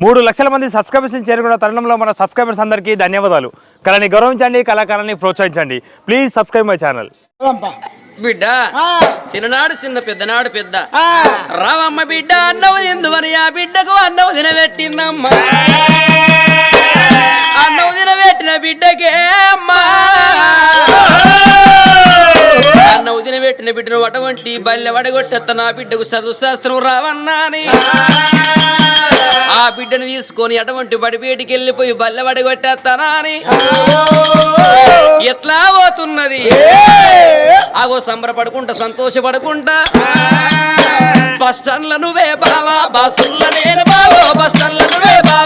మూడు లక్షల మంది సబ్స్క్రైబర్స్ చేరుకున్న తరుణంలో మన సబ్స్క్రైబర్స్ అందరికీ ధన్యవాదాలు. కళని గౌరవించండి కళాకారాన్ని ప్రోత్సహించండి. ప్లీజ్ సబ్స్క్రైబ్ మై ఛానల్ బిడ్డ చిన్ననాడు చిన్న పెద్దనాడు పెద్ద. రావమ్మ బిడ్డ అన్నవు ఎందువని ఆ బిడ్డకు అన్నవు తినబెట్టిందమ్మ. అన్నవు తినబెట్టిన బిడ్డకే అమ్మా. అన్నవు తినబెట్టిన బిడ్డను అటువంటి బల్లె వడగొట్టెత్త నా బిడ్డకు చదువు శాస్త్రం రావన్నాని. ఆ బిడ్డను తీసుకొని అటువంటి బడిపేటికి వెళ్ళిపోయి బల్లె వడగొట్టేస్తానా అని. ఎట్లా పోతున్నది? ఆగో సంబరపడుకుంటా సంతోషపడుకుంటా. బస్ స్టాండ్ల నువ్వే బావా బస్సుల నేను బావో బస్ స్టాండ్ల నువ్వే బావా.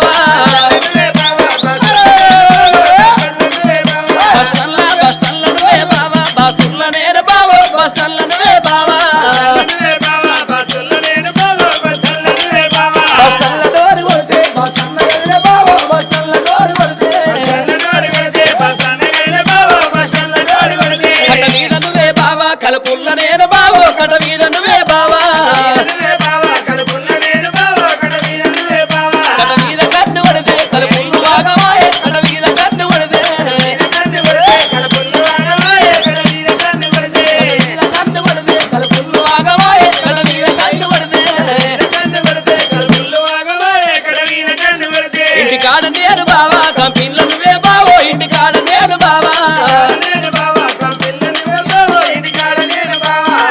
ఇంటి కాడ నేను బావా కంపిన్ల నువ్వే బావో ఇంటి కాడ నేను బావా.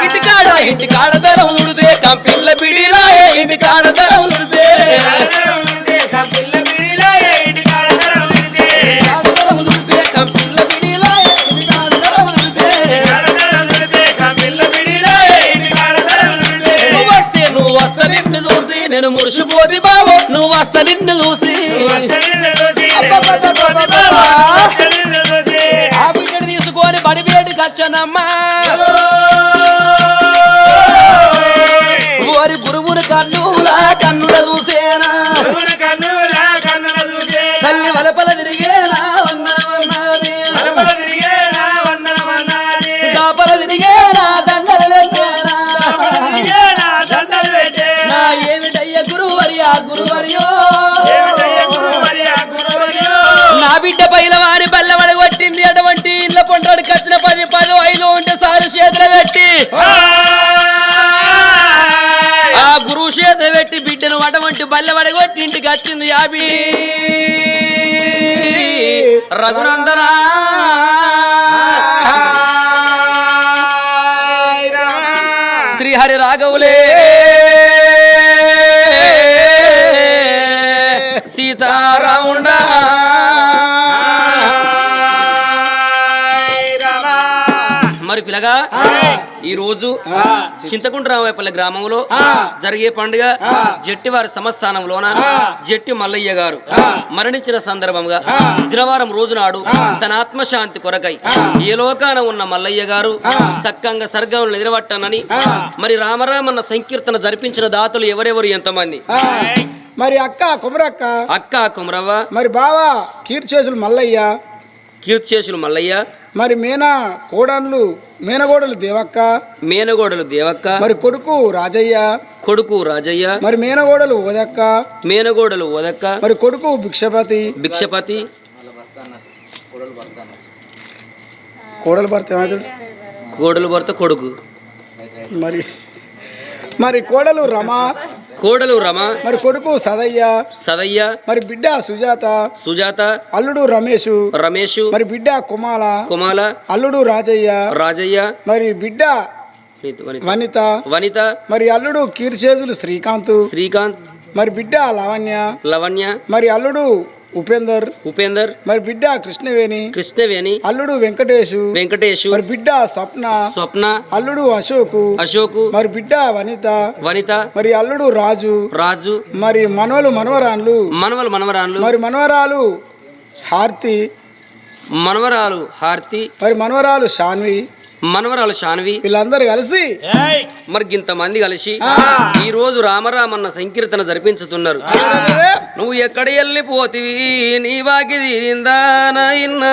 ఇంటి కాడ ఇంటి కాడ ధరం ఉడితే కంపిల్ల బిడిలాయే ఇంటి కాడ ధరం ఉడితే నువ్వు వస్త నేను మురిసిపోది బావో నువ్వు వస్త నిన్ను చూసి know బల్లెవడ కొట్టి ఇంటికి వచ్చింది యాబి. రఘునందనా. శ్రీహరి రాఘవులే మరి పిల్లగా ఈ రోజు చింతకుంట రామపల్లి గ్రామంలో జరిగే పండుగ జట్టి వారి సంస్థానంలోన జట్టి మల్లయ్య గారు మరణించిన సందర్భంగా దినవారం రోజు నాడు తన ఆత్మశాంతి కొరకై ఏ లోకాన ఉన్న మల్లయ్య గారు సక్కంగా సర్గంలో నిలబట్టనని మరి రామరామన్న సంకీర్తన జరిపించిన దాతలు ఎవరెవరు ఎంతమంది? మరి అక్క కుమరక్క? అక్క కుమరవ్వ. మరి బావా కీర్చేసులు మల్లయ్య? కీర్తిశేషులు మల్లయ్య. మరి మీనా కోడన్లు మీనగోడలు దేవక్క? మేనగోడలు దేవక్క. మరి కొడుకు రాజయ్య? కొడుకు రాజయ్య. మరి మీనగోడలు ఓదక్క మేనగోడలు ఓదక్క మరి కొడుకు భిక్షపతి? భిక్షపతి. కోడలు భర్త ఏమవుతాడు? కోడలు భర్త కొడుకు. మరి మరి కోడలు రమ? కోడలు రమ మరి కొడుకు సదయ్య సదయ్య మరి బిడ్డ సుజాత సుజాత అల్లుడు రమేషు రమేష్ మరి బిడ్డ కుమాల కుమాల అల్లుడు రాజయ్య రాజయ్య మరి బిడ్డ వనిత- వనిత మరి అల్లుడు కీర్చేజులు శ్రీకాంత్ శ్రీకాంత్ మరి బిడ్డ లావణ్య లవణ్య మరి అల్లుడు ఉపేందర్. ఉపేందర్. మరి బిడ్డ కృష్ణవేణి. కృష్ణవేణి. అల్లుడు వెంకటేషు వెంకటేషు మరి బిడ్డ స్వప్న. స్వప్న. అల్లుడు అశోకు. అశోకు. మరి బిడ్డ వనిత. వనిత. మరి అల్లుడు రాజు. రాజు. మరి మనవలు మనవరాన్లు. మనవలు మనవరాన్లు. మరి మనవరాలు హార్తి. మనవరాలు హార్తి. మరి మనవరాలు శాన్వి మనవరాలు శాన్వి. వీళ్ళందరూ కలిసి మరి ఇంతమంది కలిసి ఈ రోజు రామరామన్న సంకీర్తన జరిపించుతున్నారు. నువ్వు ఎక్కడ వెళ్ళిపోతివి నీ వాకి తీరిందా నాయన్న?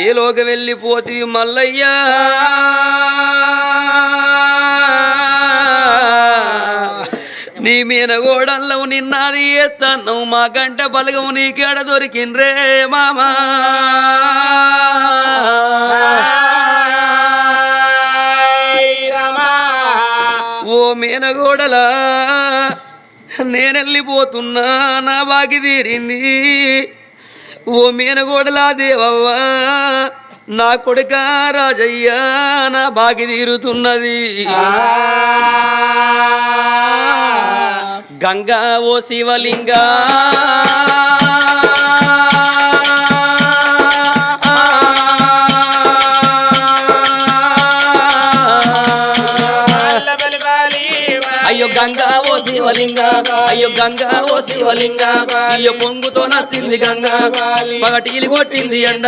ఏ? లోక వెళ్ళిపోతివి మల్లయ్యా? నీ మీద గోడల్లో నిన్నది ఎత్తను మా గంట బలగవు నీకేడ దొరికిండ్రే మామా? ఓ మేనగోడలా నేనెళ్ళిపోతున్నా నా బాకి తీరింది. ఓ మేనగోడలా దేవవ్వా నా కొడుక రాజయ్య నా బాకి తీరుతున్నది. గంగా ఓ శివలింగా శివలింగ అయ్యో గంగా ఓ శివలింగ. అయ్యో పొంగుతో నచ్చింది గంగా. పగటీలు కొట్టింది ఎండ.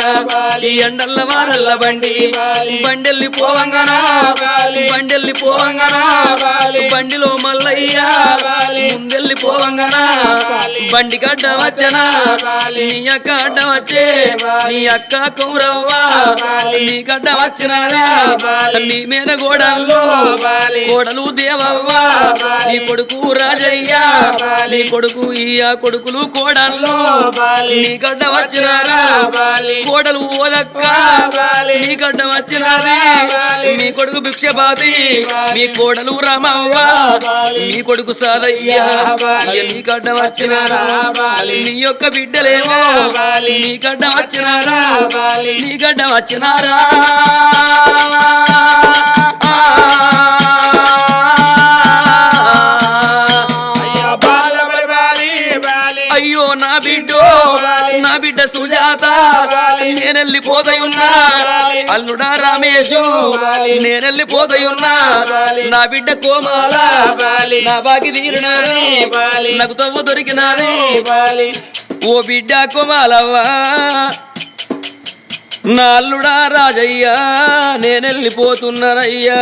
ఈ ఎండల్ల వారల్ల బండి. బండెల్లి పోవంగనా? బండెల్లి పోవంగనా? బండిలో మల్లయ్య. ముందెల్లి పోవంగనా? బండి గడ్డ వచ్చనా? నీ అక్క అడ్డ వచ్చే? నీ అక్క కౌరవ్వ నీ గడ్డ వచ్చినారా? నీ మీద గోడల్లో కోడలు దేవవ్వ? నీ కొడుకు రాజయ్య నీ కొడుకు ఈయ కొడుకులు కోడల్లో నీ గడ్డ వచ్చినారా కోడలు ఓలక్క నీ గడ్డ వచ్చినారా నీ కొడుకు భిక్షపాతి మీ కోడలు రామవ్వ నీ కొడుకు సాదయ్య నీ గడ్డ వచ్చినారా నీ యొక్క బిడ్డలేమో నీ గడ్డ వచ్చినారా నీ గడ్డ వచ్చినారా అయ్యో నా బిడ్డో నా బిడ్డ సుజాత నేనెళ్ళిపోతయున్నా అల్లుడా రామేశు నేనెళ్ళిపోతయున్నా నా బిడ్డ కోమాల నా బాకి తీరినాది నాకు తవ్వు దొరికినాది ఓ బిడ్డ కోమాలవ్వా నా అల్లుడా రాజయ్య నేనెళ్ళిపోతున్నానయ్యా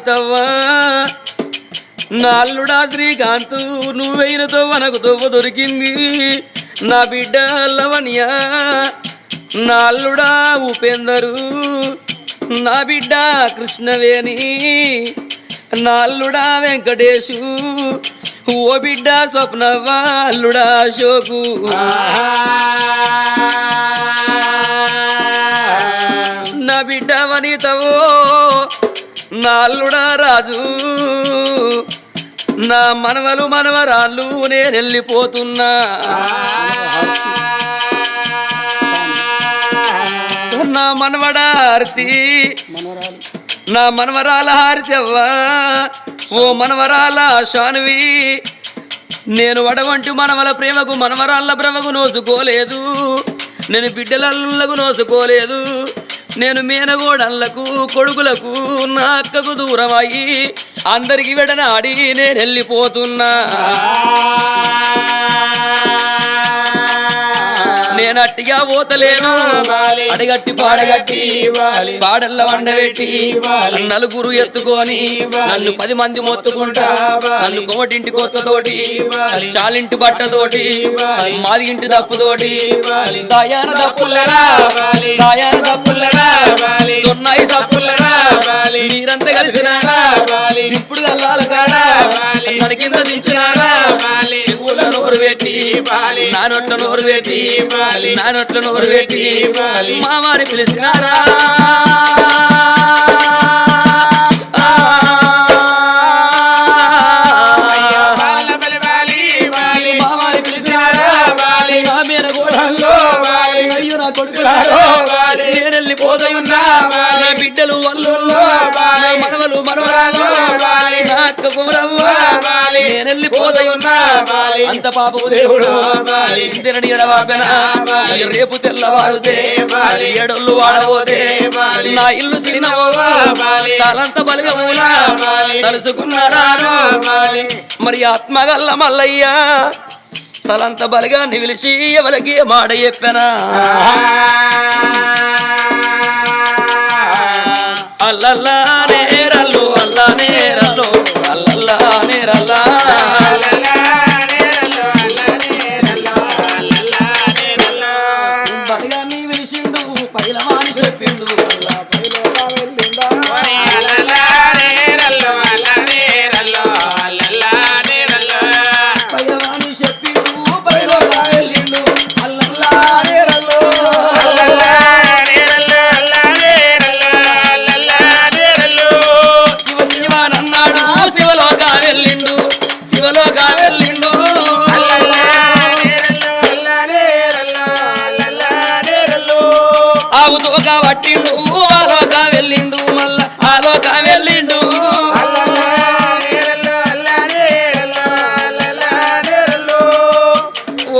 అనితవ్వా నా అల్లుడా శ్రీకాంత్ నువ్వైన తవ్వ నాకు తవ్వ దొరికింది. నా బిడ్డ లవణ్య నా అల్లుడా ఉపేందరు. నా బిడ్డ కృష్ణవేణి నా అల్లుడా వెంకటేశు. ఓ బిడ్డ స్వప్నవ్వ అల్లుడా అశోకు. నా బిడ్డ వనితవో నా అల్లుడా రాజు. నా మనవలు మనవరాళ్ళు నేను వెళ్ళిపోతున్నా నా మనవడా హారతి. నా మనవరాల హారతి అవ్వా. ఓ మనవరాల షానువి నేను వడవంటి మనవల ప్రేమకు మనవరాళ్ళ ప్రేమకు నోసుకోలేదు నేను బిడ్డలకు నోసుకోలేదు నేను మేనగోడళ్ళకు కొడుకులకు నా అక్కకు దూరమయ్యి అందరికి వెడనాడి నేను వెళ్ళిపోతున్నా నేను అట్టిగా పోతలేను అడగట్టి పాడగట్టి పాడల్ల వండబెట్టి నలుగురు ఎత్తుకొని నన్ను పది మంది మొత్తుకుంటా నన్ను కోటింటి కొత్తతోటి చాలింటి బట్టతోటి మాది ఇంటి దప్పుతోటి దాయాన దప్పుల్లరా దాయాన దప్పుల్లరా సున్నాయి దప్పుల్లరా మీరంతా కలిసినారా ఇప్పుడు కల్లాలు కాడా నడికింద దించినారా శివుల నోరు పెట్టి నా నోరు పెట్టి నా నోట్ల నోరు పెట్టి మామారి పిలిచినారా? మామారి పిలిచినారా? కొడుకులారో నేను వెళ్ళిపోతయున్నా నా బిడ్డలు నా మనవలు మనవరాలు నేను వెళ్ళిపోతయున్నా అంత పాపము దేవుడు ఎడవాపెన రేపు తెల్లవారుతే ఎడొల్లు వాడబోతే నా ఇల్లు తలంత బలిగములా తలుసుకున్నారా మరి ఆత్మగల్ల మల్లయ్య. తలంత బలిగా నిలిచి ఎవరికి మాట చెప్పనా? అల్లల్లా నేరల్లు అల్లా నేరల్లు అల్లల్లా నేరల్లా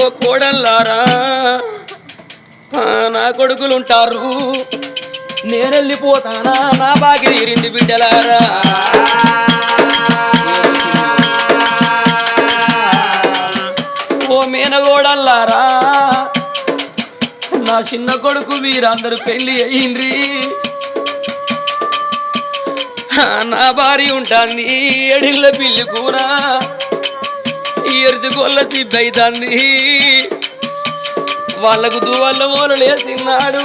ఓ కోడల్లారా నా కొడుకులు ఉంటారు నేను నా బాగి తీరింది బిడ్డలారా. ఓ మేనగోడల్లారా నా చిన్న కొడుకు మీరందరూ పెళ్ళి అయ్యింది నా భార్య ఉంటుంది ఎడిళ్ళ పిల్లి కూడా ఎరుది గొల్ల సిబ్బైతుంది. వాళ్ళకు దువ్వల్ల మూలలేసిన్నాడు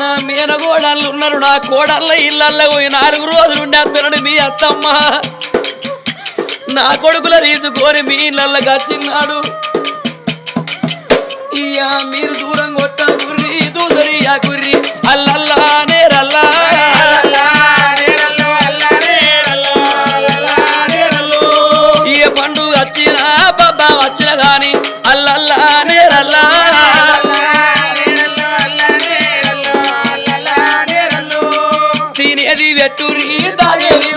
నా మేనగోడళ్ళు ఉన్నారు నా కోడళ్ళ ఇళ్ళల్లో పోయి నాలుగు రోజులు ఉండేస్తున్నాడు మీ అత్తమ్మ. నా కొడుకుల తీసుకొని మీ ఇళ్ళల్లో గచ్చిన్నాడు ఇయ్యా మీరు దూరం కొట్ట గుర్రి దూదరి ఆ గుర్రి. తినేది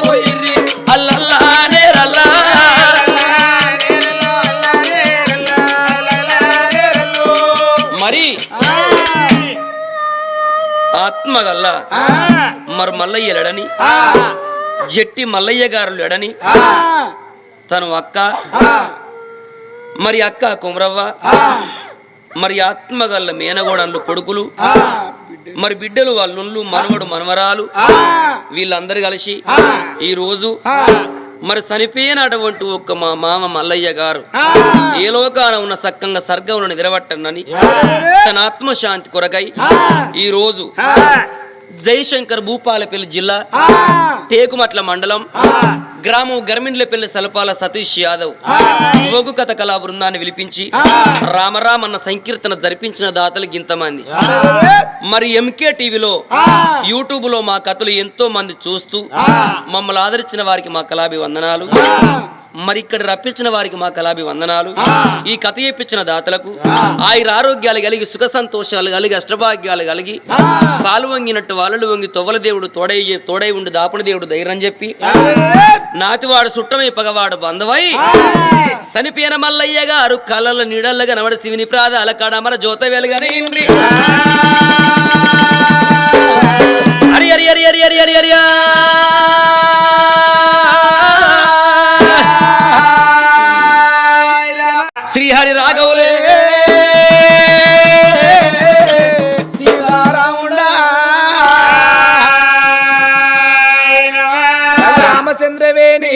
మరి మరి మల్లయ్య లేడని జట్టి మల్లయ్య గారు లేడని తను అక్క మరి అక్క కుమరవ్వ మరి ఆత్మగల్ల మేనగోడన్లు కొడుకులు మరి బిడ్డలు వాళ్ళ నుళ్ళు మనవడు మనవరాలు వీళ్ళందరూ కలిసి ఈ రోజు మరి చనిపోయినటువంటి ఒక్క మా మామ మల్లయ్య గారు ఏ లోకాన ఉన్న సక్కంగా సర్గంలో నిద్రపట్టనని తన ఆత్మశాంతి కొరకై ఈ రోజు జయశంకర్ భూపాలపల్లి జిల్లా టేకుమట్ల మండలం గ్రామం గర్మిండ్లపల్లి సలపాల సతీష్ యాదవ్ యోగు కథ కళా బృందాన్ని పిలిపించి రామరామ్ అన్న సంకీర్తన జరిపించిన దాతలు ఇంతమంది మరి ఎంకే టీవీలో యూట్యూబ్లో మా కథలు ఎంతో మంది చూస్తూ మమ్మల్ని ఆదరించిన వారికి మా కళాభి వందనాలు మరి ఇక్కడ రప్పించిన వారికి మా కళాభి వందనాలు ఈ కథ చెప్పించిన దాతలకు ఆయుర ఆరోగ్యాలు కలిగి సుఖ సంతోషాలు కలిగి అష్టభాగ్యాలు కలిగి పాలు వంగినట్టు వాళ్ళలు వంగి తొవ్వల దేవుడు తోడై తోడై ఉండి దాపుడు దేవుడు ధైర్యం చెప్పి నాతివాడు సుట్టమై పగవాడు బంధవై సనిపేన మల్లయ్య గారు కళ్ళల నీడల్లగా నవడ శివుని ప్రాదాల కడమల జ్యోత వెలుగని ఇంద్రి. హరి హరి హరి హరి హరి శ్రీహరి రాఘవులే. రామచంద్రవేణి.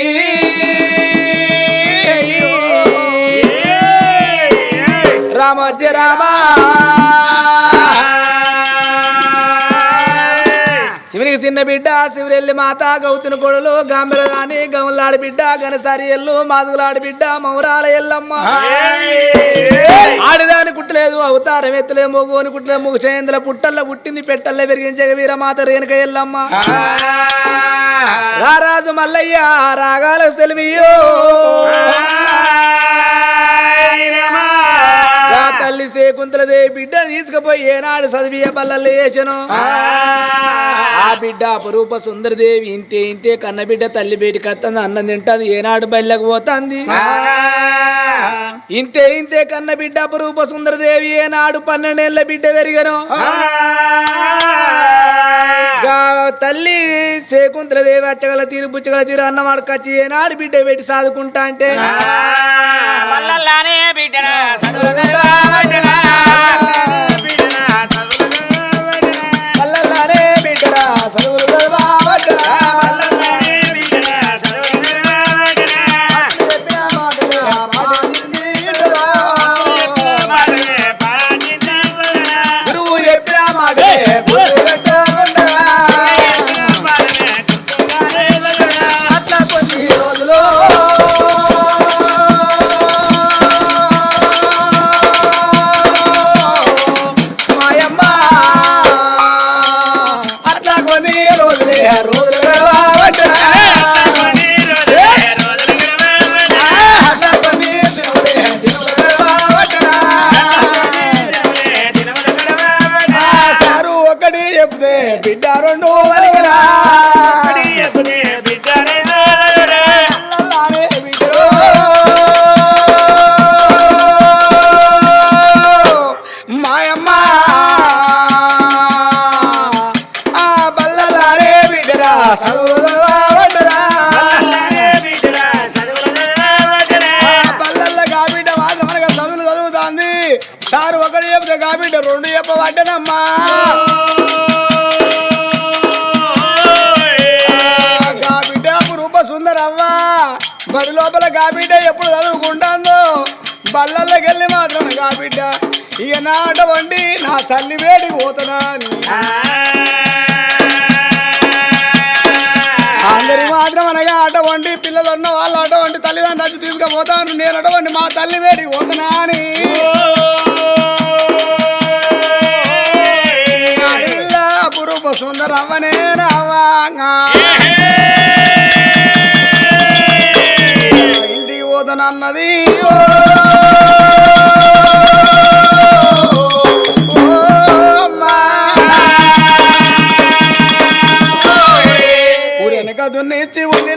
రామోద్య రామ. చిన్న బిడ్డ శివురెల్లి మాత గౌతుని కొడులు గాంబెరదాని గౌలాడి బిడ్డ గనసారి ఎల్లు మాదుగులాడి బిడ్డ మౌరాల ఎల్లమ్మ. ఆడిదాని కుట్టలేదు అవతారం ఎత్తలేదు మొగోని కుట్టలేదు ముగచేంద్ర పుట్టల్ల పుట్టింది పెట్టల్ల పెరిగించగ వీరమాత రేణుక ఎల్లమ్మ. రారాజు మల్లయ్య రాగాల సెలవియో. తల్లి సేకుంతలదేవి బిడ్డను తీసుకుపోయి ఏనాడు చదివియ బల్లలు వేసను ఆ. బిడ్డ అపరూప సుందరదేవి ఇంతే ఇంతే కన్న బిడ్డ తల్లి బయటికి కత్తంది అన్నం తింటది ఏనాడు బయలకు పోతుంది. ఇంతే ఇంతే కన్న బిడ్డ అపరూప సుందరదేవి ఏనాడు పన్నెండేళ్ళ బిడ్డ పెరిగను. తల్లి శకుంతల దేవి అచ్చగల తీరు బుచ్చగల తీరు అన్న కచ్చి ఏనాడు బిడ్డ పెట్టి సాదుకుంటా అంటే? బిడ్డ ఒకటి చెప్తే కాబట్టి రెండు చెప్పబడ్డనమ్మా. కాబిడ్డ రూప సుందరవ్వ బడి లోపల కాబిడ్డ ఎప్పుడు చదువుకుంటాందో? బల్లల్లోకి వెళ్ళి మాత్రం కాబిడ్డ ఇక నాట వండి నా తల్లి వేడి పోతున్నా అందరి మాత్రం అనగా ఆట వండి పిల్లలు ఉన్న వాళ్ళు ఆట వండి తల్లిదండ్రులు తీసుకుపోతాను నేను అటువంటి మా తల్లి వేడికి పోతున్నా అని. సుందరవ్వనే రావాంగా ఇంటికి అమ్మా. ఊరెనక దున్నిచ్చి ఉంది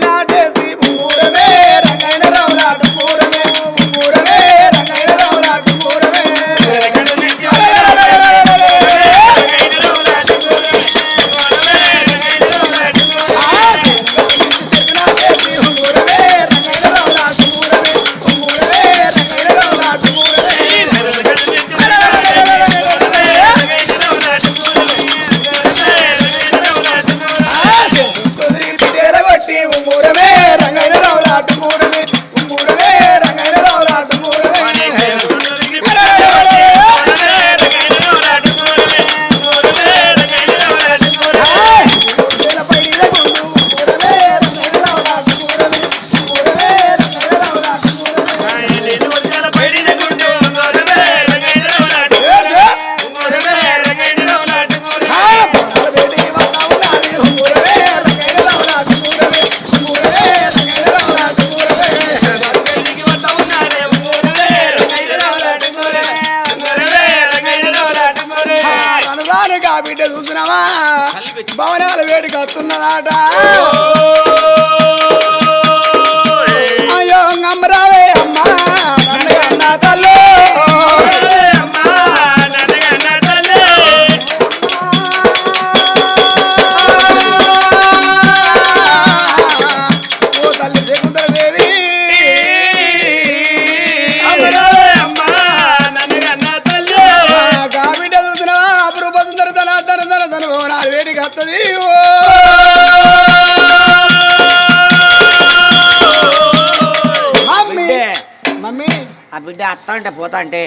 బిడ్డ అత్త అంటే పోతా అంటే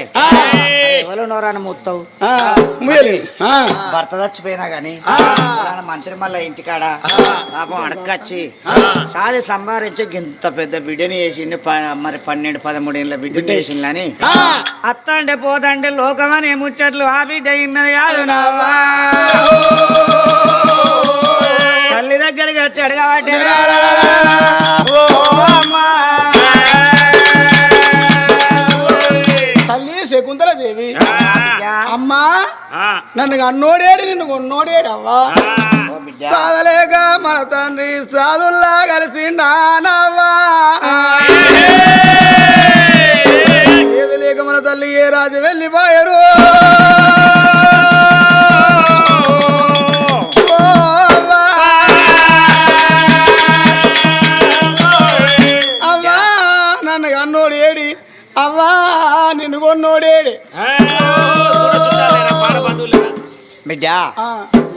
ఎవరు నోరాన్ని ఆ, భర్త చచ్చిపోయినా గాని మంత్రి మళ్ళీ ఇంటికాడ పాపం అడగచ్చి సాది సంపాదించి ఇంత పెద్ద బిడ్డని వేసిండు ప- మరి పన్నెండు పదమూడు ఏళ్ళ బిడ్డని వేసిండు అని. ఆ, అత్త అంటే పోతంటే లోకమని ముచ్చట్లు ఆ బిడ్డ ఇన్నది కాదు నావా తల్లి దగ్గరికి వచ్చాడు కాబట్టి నన్ను అన్నోడేడి నిన్ను కొన్నోడేడు అవ్వా ఓ బిడ్డ సాధలేక మన తండ్రి సాధుల్లా కలిసిండానవ్వా ఏది లేక మన తల్లి ఏ రాజు వెళ్ళిపోయారు? అవ్వా నిన్ను కొన్నోడేడి. బిడ్డ. ఆ,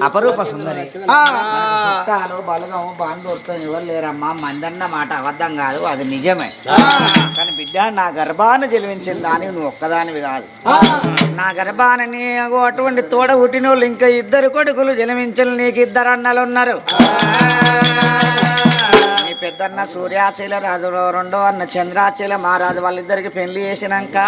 అపరూప సుందరి. ఆ, చుట్టాలు బలగము బాంధవులతో ఎవరు లేరమ్మా? మందన్న మాట అబద్ధం కాదు అది నిజమే. కానీ బిడ్డ నా గర్భాన్ని జలివించిన దాని నువ్వు ఒక్కదానివి కాదు. నా గర్భాన్ని నీకు అటువంటి తోడ పుట్టిన వాళ్ళు ఇంకా ఇద్దరు కొడుకులు జన్మించిన నీకు ఇద్దరు అన్నలు ఉన్నారు నీ పెద్దన్న సూర్యాచల రాజు రెండో అన్న చంద్రాచల మహారాజు వాళ్ళిద్దరికి పెళ్ళి చేసినాక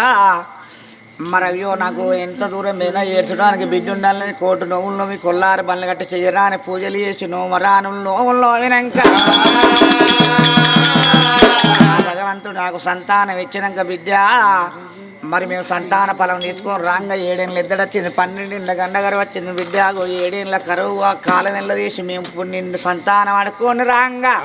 మరి అయ్యో నాకు ఎంత దూరం మీద ఏడ్చడానికి బిడ్డ ఉండాలని కోటు నోవులు నోవి కొల్లారు బండ్లు గట్టి చెయ్యరా అని పూజలు చేసి నోమరాను నోవులు నోవినాక భగవంతుడు నాకు సంతానం ఇచ్చినాక బిడ్డ మరి మేము సంతాన ఫలం తీసుకొని రాంగ ఏడేళ్ళ ఇద్దరు వచ్చింది పన్నెండేళ్ళ గండగారు వచ్చింది బిడ్డ ఏడేళ్ళ కరువు కాలం వెళ్ళ తీసి మేము నిన్ను సంతానం అడుక్కొని రాంగా.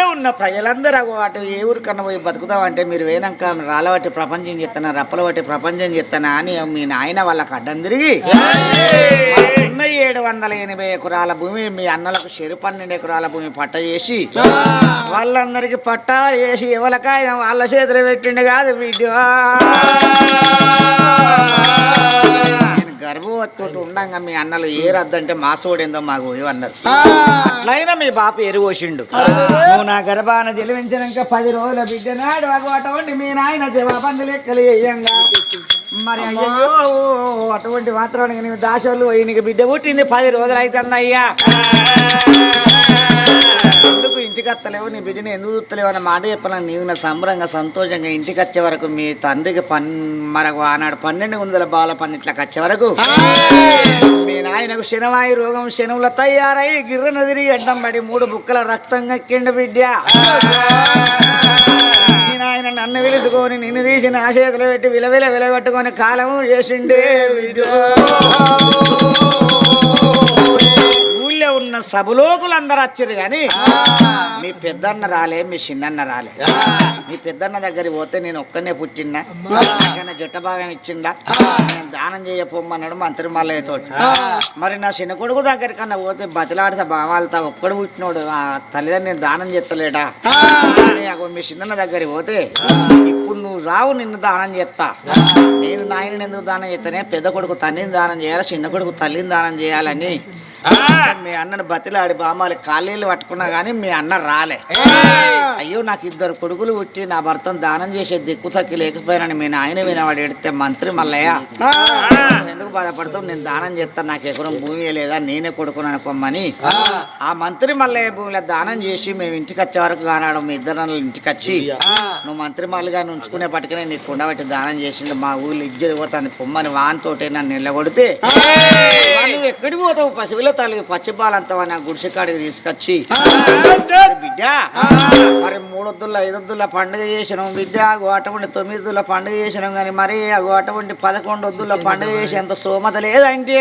ఊళ్ళో ఉన్న ప్రజలందరూ అటు ఏ ఊరికన్నా పోయి బతుకుతామంటే మీరు వేనాక రాళ్ళబట్టి ప్రపంచం చెప్తానా రప్పల బట్టి ప్రపంచం చెప్తానా అని మీ నాయన వాళ్ళకి అడ్డం తిరిగి ఉన్న ఏడు వందల ఎనభై ఎకరాల భూమి మీ అన్నలకు చెరు పన్నెండు ఎకరాల భూమి పట్ట చేసి వాళ్ళందరికి పట్ట వేసి ఎవరికాయ వాళ్ళ చేతులు పెట్టిండు కాదు వీడియో నేను గర్భవతి ఉండంగా మీ అన్నలు ఏ రద్దంటే మా సోడేందో మాకు అన్నారు అట్లయినా మీ బాప ఎరువోసిండు నువ్వు నా గర్భాన జలివించినాక పది రోజుల బిడ్డ నాడు అటువంటి మీ నాయన దేవాబంధు లెక్కలు వేయంగా. మరి అయ్యో అటువంటి మాత్రానికి నీవు దాసోళ్ళు పోయి నీకు బిడ్డ పుట్టింది పది రోజులు అవుతుందయ్యా ఎందుకు ఇంటికి వస్తలేవు నీ బిడ్డని ఎందుకు చూస్తలేవు అన్న మాట చెప్పాలని నీవు నా సంబరంగా సంతోషంగా ఇంటికి వచ్చే వరకు మీ తండ్రికి పన్ మరొక ఆనాడు పన్నెండు వందల బాల పందిట్లకు వచ్చే వరకు మీ నాయనకు శనవాయి రోగం శనువుల తయారై గిర్రను తిరిగి అడ్డం పడి మూడు బుక్కల రక్తం కక్కిండు బిడ్డ. మీ నాయన నన్ను విలుచుకొని నిన్ను తీసి నా చేతులు పెట్టి విలవిల విలగొట్టుకొని కాలము చేసిండే వీడియో ఊళ్ళో ఉన్న సభలోకులందరూ వచ్చారు కానీ మీ పెద్దన్న రాలే మీ చిన్నన్న రాలే. మీ పెద్దన్న దగ్గరికి పోతే నేను ఒక్కనే పుట్టిండా? నాకన్నా జట్ట భాగం ఇచ్చిండా? నేను దానం చేయపోమన్నాడు మంత్రి మల్లయ్య తోటి మరి నా చిన్న కొడుకు దగ్గరికి కన్నా పోతే బతిలాడితే బావాలతా ఒక్కడు పుట్టినోడు ఆ తల్లిదండ్రులు నేను దానం చేస్తలేడా? మీ చిన్నన్న దగ్గరికి పోతే ఇప్పుడు నువ్వు రావు నిన్ను దానం చేస్తా. నేను నాయనని ఎందుకు దానం చేస్తానే? పెద్ద కొడుకు తండ్రిని దానం చేయాలి? చిన్న కొడుకు తల్లిని దానం చేయాలని. మీ అన్నను బతిలాడి బామాలి కాళ్ళీళ్ళు పట్టుకున్నా కానీ మీ అన్న రాలే. అయ్యో నాకు ఇద్దరు కొడుకులు పుట్టి నా భర్తను దానం చేసే దిక్కు తక్కి లేకపోయినా మీ నాయన వినవాడు ఎడితే మంత్రి మల్లయ్య. నువ్వు ఎందుకు బాధపడతావు? నేను దానం చేస్తాను నాకు ఎకరం భూమి లేదా? నేనే కొడుకుని అనుకోమని. ఆ మంత్రి మల్లయ్య భూమిలో దానం చేసి మేము ఇంటికి వచ్చే వరకు కానాడు మీ ఇద్దరు ఇంటికి వచ్చి నువ్వు మంత్రి మల్లిగా ఉంచుకునే పట్టుకునే నీకు కుండబట్టి దానం చేసిండు. మా ఊళ్ళో ఇజ్జది పోతాను పొమ్మని వానితోటే నన్ను నిల్లగొడితే నువ్వు ఎక్కడికి పోతావు? పసివిల తల్లి పచ్చిపాలంతా నా గుడిసె కాడికి తీసుకొచ్చి? బిడ్డ మరి మూడొద్దుల ఐదొద్దుల పండుగ చేసినాం బిడ్డ అటువంటి తొమ్మిదిల పండుగ చేసినాం కానీ మరి అటువంటి పదకొండు వద్దుల పండుగ చేసేంత సోమత లేదంటే?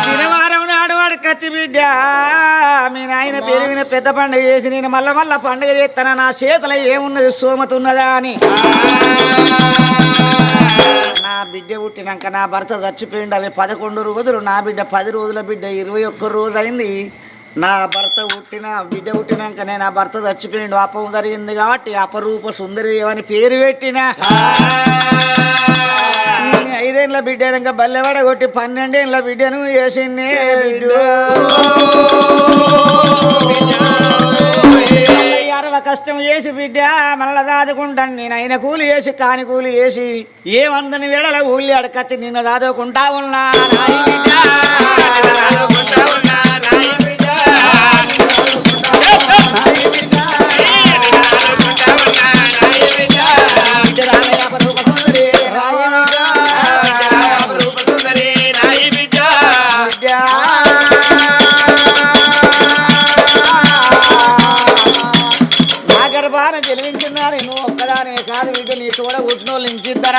శనివారం నాడు వాడు కచ్చి బిడ్డ మీ నాయన పెరిగిన పెద్ద పండుగ చేసి నేను మళ్ళా మళ్ళా పండుగ చేస్తాను? నా చేతిలో ఏమున్నది? సోమత ఉన్నదా అని? నా బిడ్డ పుట్టినాక నా భర్త చచ్చిపోయిండు అవి పదకొండు రోజులు నా బిడ్డ పది రోజుల బిడ్డ ఇరవై ఒక్క రోజు అయింది నా భర్త పుట్టిన బిడ్డ పుట్టినాక నేను నా భర్త చచ్చిపోయిండు అపం జరిగింది కాబట్టి అపరూప సుందరి అని పేరు పెట్టిన. ఐదేళ్ళ బిడ్డ ఇంకా బల్లెవాడ కొట్టి పన్నెండేళ్ళ బిడ్డను వేసిండే. బిడ్డ కష్టం చేసి బిడ్డ మళ్ళా దాదుకుంటాను. నేను అయిన కూలి వేసి కాని కూలి వేసి ఏ వందని వేళల ఊళ్ళి అడకచ్చి నిన్ను దాదుకుంటా ఉన్నా. బిడ్డ. నీ కూడా పుట్టినోళ్ళు ఇంకిద్దరు